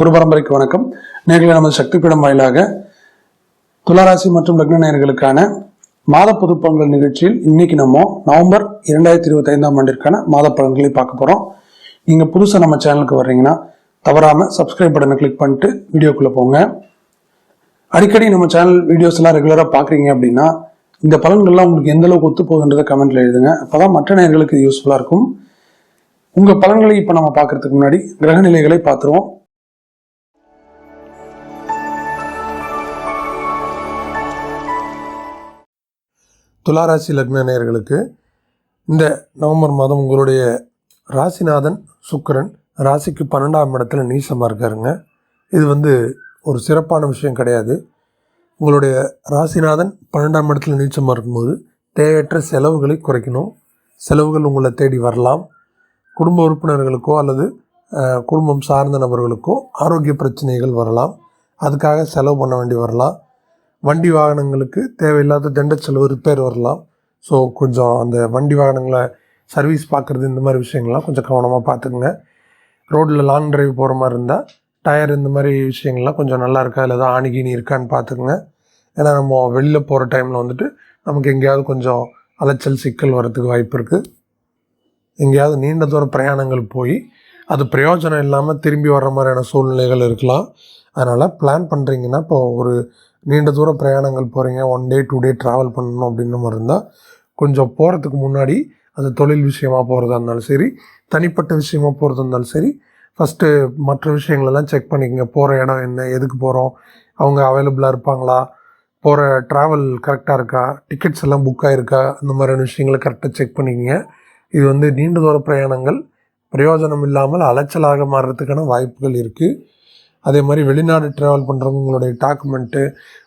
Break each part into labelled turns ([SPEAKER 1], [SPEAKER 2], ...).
[SPEAKER 1] குரு பரம்பரைக்கு வணக்கம். நேர்களை நமது சக்தி பீடம் வாயிலாக துளாராசி மற்றும் லக்ன நேர்களுக்கான மாத பொதுப்பங்கள் நிகழ்ச்சியில் இன்னைக்கு நம்ம நவம்பர் இரண்டாயிரத்தி இருபத்தி ஐந்தாம் ஆண்டிற்கான மாத பலன்களை பார்க்க போறோம். நீங்க புதுசா நம்ம சேனலுக்கு வர்றீங்கன்னா தவறாம சப்ஸ்கிரைப் பட்டனை கிளிக் பண்ணிட்டு வீடியோக்குள்ள போங்க. அடிக்கடி நம்ம சேனல் வீடியோஸ் எல்லாம் ரெகுலராக பாக்குறீங்க அப்படின்னா இந்த பலன்கள்லாம் உங்களுக்கு எந்த அளவுக்கு ஒத்து போகுதுன்றதை கமெண்ட்ல எழுதுங்க. அப்பதான் மற்ற நேர்களுக்கு இது யூஸ்ஃபுல்லா இருக்கும். உங்க பலன்களை இப்ப நம்ம பார்க்கறதுக்கு முன்னாடி கிரக நிலைகளை பார்த்துருவோம். துளாராசி லக்ன நேயர்களுக்கு இந்த நவம்பர் மாதம் உங்களுடைய ராசிநாதன் சுக்கிரன் ராசிக்கு பன்னெண்டாம் இடத்துல நீசமாக இருக்காருங்க. இது வந்து ஒரு சிறப்பான விஷயம் கிடையாது. உங்களுடைய ராசிநாதன் பன்னெண்டாம் இடத்துல நீச்சமாக இருக்கும்போது தேவையற்ற செலவுகளை குறைக்கணும். செலவுகள் உங்களை தேடி வரலாம். குடும்ப உறுப்பினர்களுக்கோ அல்லது குடும்பம் சார்ந்த நபர்களுக்கோ ஆரோக்கிய பிரச்சனைகள் வரலாம். அதுக்காக செலவு பண்ண வேண்டி வரலாம். வண்டி வாகனங்களுக்கு தேவையில்லாத தண்ட செலவு ரிப்பேர் வரலாம். ஸோ கொஞ்சம் அந்த வண்டி வாகனங்களை சர்வீஸ் பார்க்குறது இந்த மாதிரி விஷயங்கள்லாம் கொஞ்சம் கவனமாக பார்த்துக்குங்க ரோட்டில் லாங் டிரைவ் போகிற மாதிரி இருந்தால் டயர் இந்த மாதிரி விஷயங்கள்லாம் கொஞ்சம் நல்லா இருக்கா இல்லை ஏதாவது ஆணிகினி இருக்கான்னு பார்த்துக்குங்க ஏன்னா நம்ம வெளியில் போகிற டைமில் வந்துட்டு நமக்கு எங்கேயாவது கொஞ்சம் அலைச்சல் சிக்கல் வரதுக்கு வாய்ப்பு இருக்குது எங்கேயாவது நீண்ட தூர பிரயாணங்கள் போய் அது பிரயோஜனம் இல்லாமல் திரும்பி வர்ற மாதிரியான சூழ்நிலைகள் இருக்கலாம். அதனால் பிளான் பண்ணுறீங்கன்னா இப்போ ஒரு நீண்ட தூர பிரயாணங்கள் போகிறீங்க one day two day travel பண்ணணும் அப்படின்னு மாதிரி இருந்தால் கொஞ்சம் போகிறதுக்கு முன்னாடி அது தொழில் விஷயமாக போகிறதா இருந்தாலும் சரி தனிப்பட்ட விஷயமாக போகிறதா இருந்தாலும் சரி ஃபஸ்ட்டு மற்ற விஷயங்களெல்லாம் செக் பண்ணிக்கங்க. போகிற இடம் என்ன எதுக்கு போகிறோம் அவங்க அவைலபிளாக இருப்பாங்களா போகிற ட்ராவல் கரெக்டாக இருக்கா டிக்கெட்ஸ் எல்லாம் புக் ஆகிருக்கா அந்த மாதிரியான விஷயங்களை கரெக்டாக செக் பண்ணிக்கங்க. இது வந்து நீண்ட தூர பிரயாணங்கள் பிரயோஜனம் இல்லாமல் அலைச்சலாக மாறுறதுக்கான வாய்ப்புகள் இருக்குது அதே மாதிரி வெளிநாடு ட்ராவல் பண்ணுறவங்க உங்களுடைய டாக்குமெண்ட்டு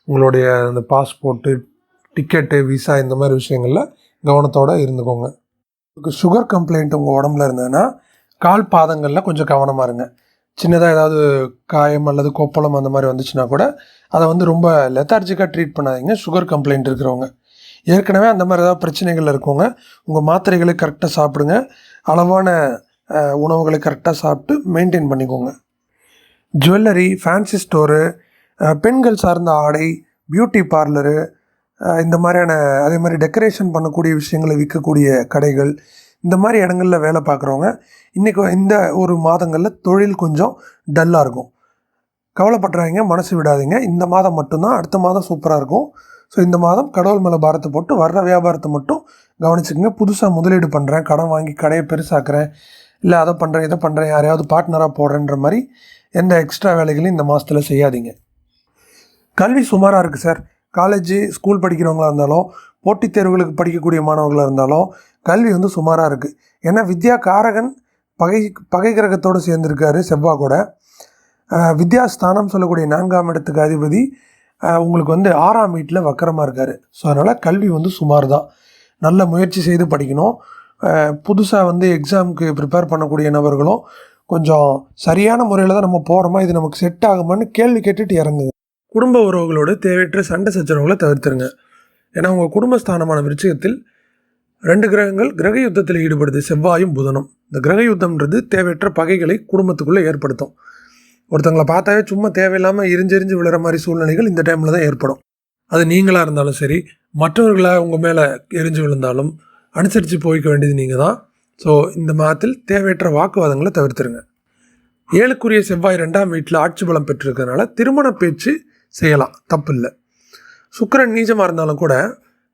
[SPEAKER 1] உங்களுடைய அந்த பாஸ்போர்ட்டு டிக்கெட்டு விசா இந்த மாதிரி விஷயங்களில் கவனத்தோடு இருந்துக்கோங்க. உங்களுக்கு சுகர் கம்ப்ளைண்ட் உங்கள் உடம்புல இருந்ததுன்னா கால் பாதங்களில் கொஞ்சம் கவனமாக இருங்க. சின்னதாக ஏதாவது காயம் அல்லது கொப்பளம் அந்த மாதிரி வந்துச்சுன்னா கூட அதை வந்து ரொம்ப லெத்தார்ஜிக்காக ட்ரீட் பண்ணாதீங்க. சுகர் கம்ப்ளைண்ட் இருக்கிறவங்க. ஏற்கனவே அந்த மாதிரி ஏதாவது பிரச்சனைகள் இருக்கவங்க உங்கள் மாத்திரைகளை கரெக்டாக சாப்பிடுங்க. அளவான உணவுகளை கரெக்டாக சாப்பிட்டு மெயின்டைன் பண்ணிக்கோங்க. ஜுவல்லரி ஃபேன்சி ஸ்டோரு பெண்கள் சார்ந்த ஆடை பியூட்டி பார்லரு இந்த மாதிரியான அதே மாதிரி டெக்கரேஷன் பண்ணக்கூடிய விஷயங்களை விற்கக்கூடிய கடைகள் இந்த மாதிரி இடங்களில் வேலை பார்க்குறவங்க இன்றைக்கி இந்த ஒரு மாதங்களில் தொழில் கொஞ்சம் டல்லாக இருக்கும். கவலைப்படுறாங்க மனசு விடாதீங்க. இந்த மாதம் மட்டும்தான் அடுத்த மாதம் சூப்பராக இருக்கும். ஸோ இந்த மாதம் கடவுள் மேலே பாரத்தை போட்டு வர்ற வியாபாரத்தை மட்டும் கவனிச்சுக்கோங்க. புதுசாக முதலீடு பண்ணுறேன் கடன் வாங்கி கடையை பெருசாக்குறேன் இல்லை அதை பண்ணுறேன் இதை பண்ணுறேன் யாரையாவது பார்ட்னராக போடுறேன்ற மாதிரி எந்த எக்ஸ்ட்ரா வேலைகளையும் இந்த மாதத்தில் செய்யாதீங்க. கல்வி சுமாராக இருக்குது சார் காலேஜ் ஸ்கூல் படிக்கிறவங்களாக இருந்தாலும் போட்டித் தேர்வுகளுக்கு படிக்கக்கூடிய மாணவர்களாக இருந்தாலும் கல்வி வந்து சுமாராக இருக்குது ஏன்னா வித்யா காரகன் பகை பகை கிரகத்தோடு சேர்ந்துருக்காரு செவ்வா கூட. வித்யாஸ்தானம் வித்யா ஸ்தானம் சொல்லக்கூடிய நான்காம் இடத்துக்கு அதிபதி உங்களுக்கு வந்து ஆறாம் வீட்டில் வக்கரமாக இருக்கார். ஸோ அதனால் கல்வி வந்து சுமார் தான். நல்ல முயற்சி செய்து படிக்கணும். புதுசாக வந்து எக்ஸாமுக்கு ப்ரிப்பேர் பண்ணக்கூடிய நபர்களும் கொஞ்சம் சரியான முறையில் தான் நம்ம போகிறோமா இது நமக்கு செட் ஆகுமான்னு கேள்வி கேட்டுட்டு இறங்குங்க குடும்ப உறவுகளோடு தேவையற்ற சண்டை சச்சரவுகளை தவிர்த்துருங்க. ஏன்னா உங்கள் குடும்பஸ்தானமான விருச்சிகத்தில் ரெண்டு கிரகங்கள் கிரக யுத்தத்தில் ஈடுபடுது. செவ்வாயும் புதனும். இந்த கிரக யுத்தம்ன்றது தேவையற்ற பகைகளை குடும்பத்துக்குள்ளே ஏற்படுத்தும். ஒருத்தங்களை பார்த்தாவே சும்மா தேவையில்லாமல் எரிஞ்செரிஞ்சு விழுற மாதிரி சூழ்நிலைகள் இந்த டைமில் தான் ஏற்படும். அது நீங்களாக இருந்தாலும் சரி மற்றவர்களாக உங்கள் மேலே எரிஞ்சு விழுந்தாலும் அனுசரித்து போய்க்க வேண்டியது நீங்கள் தான் ஸோ இந்த மாதத்தில் தேவையற்ற வாக்குவாதங்களை தவிர்த்துருங்க. ஏழுக்குரிய செவ்வாய் ரெண்டாம் வீட்டில் ஆட்சி பலம் பெற்றிருக்கிறதுனால திருமண பேச்சு செய்யலாம். தப்பு இல்லை சுக்கரன் நீச்சமாக இருந்தாலும் கூட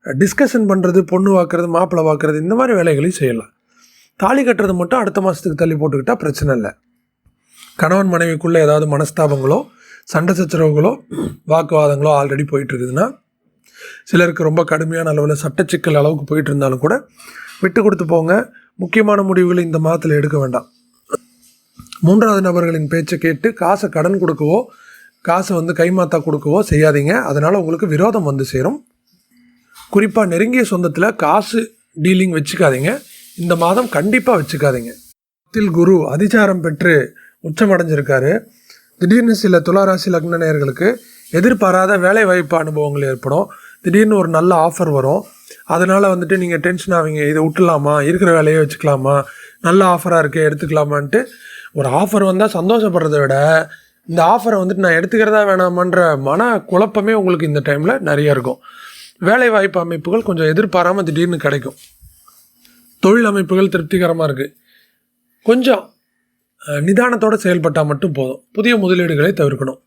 [SPEAKER 1] டிஸ்கஷன் பண்ணுறது பொண்ணு வாக்குறது மாப்பிள்ளை வாக்குறது இந்த மாதிரி வேலைகளையும் செய்யலாம். தாலி கட்டுறது மட்டும் அடுத்த மாதத்துக்கு தள்ளி போட்டுக்கிட்டால் பிரச்சனை இல்லை. கணவன் மனைவிக்குள்ளே ஏதாவது மனஸ்தாபங்களோ சண்டை சச்சரவுகளோ வாக்குவாதங்களோ ஆல்ரெடி போயிட்டு இருக்குதுன்னா சிலருக்கு ரொம்ப கடுமையான அளவில் சட்ட சிக்கல் அளவுக்கு போயிட்டு இருந்தாலும் கூட விட்டு கொடுத்து போங்க முக்கியமான முடிவுகளை இந்த மாதத்தில் எடுக்க வேண்டாம். மூன்றாவது நபர்களின் பேச்சை கேட்டு காசை கடன் கொடுக்கவோ காசை வந்து கைமாத்தா கொடுக்கவோ செய்யாதீங்க. அதனால் உங்களுக்கு விரோதம் வந்து சேரும். குறிப்பாக நெருங்கிய சொந்தத்தில் காசு டீலிங் வச்சுக்காதீங்க. இந்த மாதம் கண்டிப்பாக வச்சுக்காதீங்க. தில் குரு அதிச்சாரம் பெற்று உச்சமடைஞ்சிருக்காரு. திடீர்னு சில துளாராசி லக்ன நேயர்களுக்கு எதிர்பாராத வேலை வாய்ப்பு அனுபவங்கள் ஏற்படும். திடீர்னு ஒரு நல்ல ஆஃபர் வரும். அதனால் வந்துட்டு நீங்கள் டென்ஷன் ஆவீங்க. இதை விட்டுலாமா இருக்கிற வேலையை வச்சுக்கலாமா? நல்ல ஆஃபராக இருக்கே எடுத்துக்கலாமான்ட்டு ஒரு ஆஃபர் வந்தால் சந்தோஷப்படுறத விட இந்த ஆஃபரை வந்துட்டு நான் எடுத்துக்கிறதா வேணாமன்ற மன குழப்பமே உங்களுக்கு இந்த டைமில் நிறைய இருக்கும். வேலை வாய்ப்பு அமைப்புகள் கொஞ்சம் எதிர்பாராமல் திடீர்னு கிடைக்கும். தொழில் அமைப்புகள் திருப்திகரமாக இருக்குது கொஞ்சம் நிதானத்தோடு நிதானத்தோட செயல்பட்டால் மட்டும் போதும். புதிய முதலீடுகளை தவிர்க்கணும்.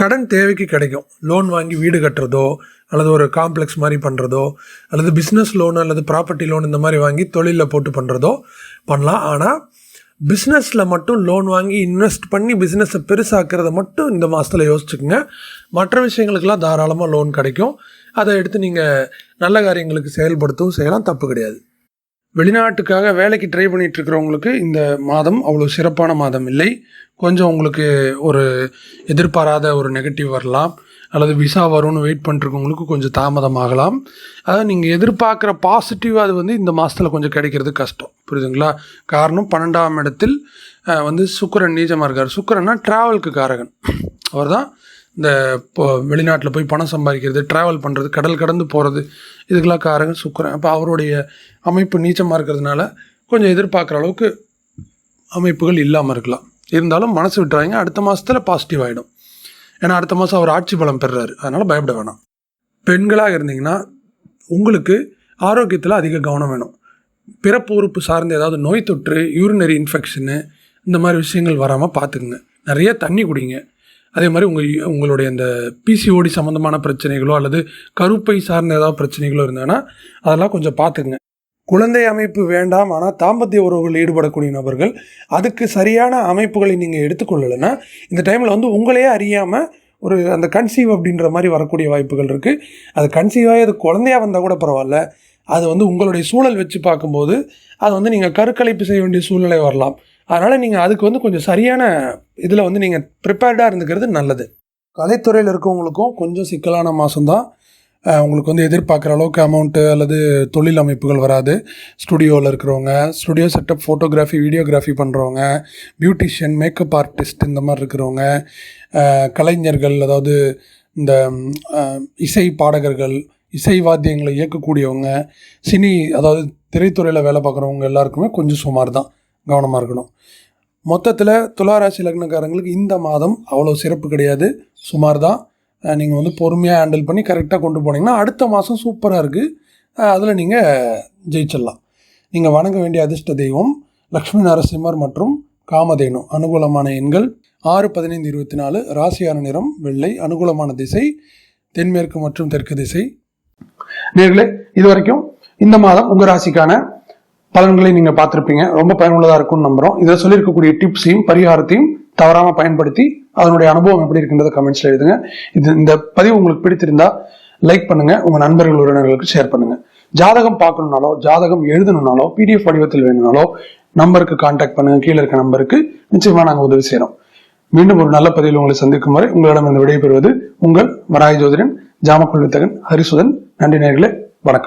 [SPEAKER 1] கடன் தேவைக்கு கிடைக்கும். லோன் வாங்கி வீடு கட்டுறதோ அல்லது ஒரு காம்ப்ளெக்ஸ் மாதிரி பண்ணுறதோ அல்லது பிஸ்னஸ் லோன் அல்லது ப்ராப்பர்ட்டி லோன் இந்த மாதிரி வாங்கி தொழிலில் போட்டு பண்ணுறதோ பண்ணலாம். ஆனால் பிஸ்னஸில் மட்டும் லோன் வாங்கி இன்வெஸ்ட் பண்ணி பிஸ்னஸை பெருசாக்கிறத மட்டும் இந்த மாதத்தில் யோசிச்சுக்கோங்க. மற்ற விஷயங்களுக்கெல்லாம் தாராளமாக லோன் கிடைக்கும். அதை எடுத்து நீங்கள் நல்ல காரியங்களுக்கு செயல்படுத்தவும் செய்யலாம். தப்பு கிடையாது. வெளிநாட்டுக்காக வேலைக்கு ட்ரை பண்ணிட்டு இருக்கிறவங்களுக்கு இந்த மாதம் அவ்வளோ சிறப்பான மாதம் இல்லை. கொஞ்சம் உங்களுக்கு ஒரு எதிர்பாராத ஒரு நெகட்டிவ் வரலாம். அல்லது விசா வரும்னு வெயிட் பண்ணிருக்கவங்களுக்கு கொஞ்சம் தாமதமாகலாம். அதாவது நீங்கள் எதிர்பார்க்குற பாசிட்டிவ் அது வந்து இந்த மாதத்தில் கொஞ்சம் கிடைக்கிறது கஷ்டம். புரியுதுங்களா? காரணம் பன்னெண்டாம் இடத்தில் வந்து சுக்கரன் நீச்சமாக இருக்கார். சுக்கரன்னா ட்ராவலுக்கு காரகன். அவர் தான் இந்த இப்போ வெளிநாட்டில் போய் பணம் சம்பாதிக்கிறது ட்ராவல் பண்ணுறது கடல் கடந்து போகிறது இதுக்கெல்லாம் காரங்க சுக்கரன். அப்போ அவருடைய அமைப்பு நீச்சமாக இருக்கிறதுனால கொஞ்சம் எதிர்பார்க்குற அளவுக்கு அமைப்புகள் இல்லாமல் இருக்கலாம். இருந்தாலும் மனசு விட்டுறாங்க. அடுத்த மாதத்தில் பாசிட்டிவ் ஆகிடும் ஏன்னா அடுத்த மாதம் அவர் ஆட்சி பலம் பெறுறாரு. அதனால் பயப்பட வேணாம். பெண்களாக இருந்தீங்கன்னா உங்களுக்கு ஆரோக்கியத்தில் அதிக கவனம் வேணும். பிறப்பு உறுப்பு சார்ந்த ஏதாவது நோய் தொற்று யூரினரி இன்ஃபெக்ஷனு இந்த மாதிரி விஷயங்கள் வராமல் பார்த்துக்குங்க. நிறைய தண்ணி குடிங்க. அதே மாதிரி உங்கள் உங்களுடைய இந்த பிசிஓடி சம்மந்தமான பிரச்சனைகளோ அல்லது கருப்பை சார்ந்த ஏதாவது பிரச்சனைகளோ இருந்ததுன்னா அதெல்லாம் கொஞ்சம் பார்த்துக்குங்க. குழந்தை அமைப்பு வேண்டாம் ஆனால் தாம்பத்திய உறவுகளில் ஈடுபடக்கூடிய நபர்கள் அதுக்கு சரியான அமைப்புகளை நீங்கள் எடுத்துக்கொள்ளலைன்னா இந்த டைமில் வந்து உங்களையே அறியாமல் ஒரு அந்த கன்சீவ் அப்படின்ற மாதிரி வரக்கூடிய வாய்ப்புகள் இருக்குது அது கன்சீவ் ஆகி அது குழந்தையா வந்தால் கூட பரவாயில்ல. அது வந்து உங்களுடைய சூழல் வச்சு பார்க்கும்போது அது வந்து நீங்கள் கருக்கலைப்பு செய்ய வேண்டிய சூழ்நிலை வரலாம். அதனால் நீங்கள் அதுக்கு வந்து கொஞ்சம் சரியான இதில் வந்து நீங்கள் ப்ரிப்பேர்டாக இருந்துக்கிறது நல்லது. கலைத்துறையில் இருக்கவங்களுக்கும் கொஞ்சம் சிக்கலான மாதம்தான் உங்களுக்கு வந்து எதிர்பார்க்குற அளவுக்கு அமௌண்ட்டு அல்லது தொழில் அமைப்புகள் வராது. ஸ்டுடியோவில் இருக்கிறவங்க ஸ்டுடியோ செட்டப் ஃபோட்டோகிராஃபி வீடியோகிராஃபி பண்ணுறவங்க பியூட்டிஷியன் மேக்கப் ஆர்டிஸ்ட் இந்த மாதிரி இருக்கிறவங்க கலைஞர்கள் அதாவது இந்த இசை பாடகர்கள் இசை வாத்தியங்களை இயக்கக்கூடியவங்க சினி அதாவது திரைத்துறையில் வேலை பார்க்குறவங்க எல்லாருக்குமே கொஞ்சம் சுமார் தான் கவனமாக இருக்கணும். மொத்தத்தில் துளாராசி லக்னக்காரங்களுக்கு இந்த மாதம் அவ்வளோ சிறப்பு கிடையாது. சுமார் தான் நீங்கள் வந்து பொறுமையாக ஹேண்டில் பண்ணி கரெக்டாக கொண்டு போனீங்கன்னா அடுத்த மாதம் சூப்பராக இருக்குது அதில் நீங்கள் ஜெயிச்சிடலாம். நீங்கள் வணங்க வேண்டிய அதிர்ஷ்ட தெய்வம் லக்ஷ்மி நரசிம்மர் மற்றும் காமதேனு அனுகூலமான எண்கள் ஆறு பதினைந்து இருபத்தி நாலு ராசியான நிறம் வெள்ளை அனுகூலமான திசை தென்மேற்கு மற்றும் தெற்கு திசை. நேர்களே இது வரைக்கும் இந்த மாதம் உங்கள் ராசிக்கான பலன்களை நீங்கள் பார்த்துருப்பீங்க. ரொம்ப பயனுள்ளதாக இருக்கும்னு நம்புறோம். இதில் சொல்லியிருக்கக்கூடிய டிப்ஸையும் பரிகாரத்தையும் தவறாமல் பயன்படுத்தி அதனுடைய அனுபவம் எப்படி இருக்குன்றத கமெண்ட்ஸ்ல எழுதுங்க. இது இந்த பதிவு உங்களுக்கு பிடித்திருந்தா லைக் பண்ணுங்க. உங்கள் நண்பர்கள் உறவினர்களுக்கு ஷேர் பண்ணுங்க. ஜாதகம் பார்க்கணுனாலோ ஜாதகம் எழுதணுனாலோ பிடிஎஃப் வடிவத்தில் வேணும்னாலோ நம்பருக்கு கான்டாக்ட் பண்ணுங்க. கீழே இருக்க நம்பருக்கு நிச்சயமா நாங்கள் உதவி செய்கிறோம் மீண்டும் ஒரு நல்ல பதிவில் உங்களை சந்திக்கும் வரை உங்களிடம் இந்த விடைபெறுவது உங்கள் வராய ஜோதிடன் ஜாமக்குள்வித்தகன் ஹரிசுதன். நன்றி நேர்களே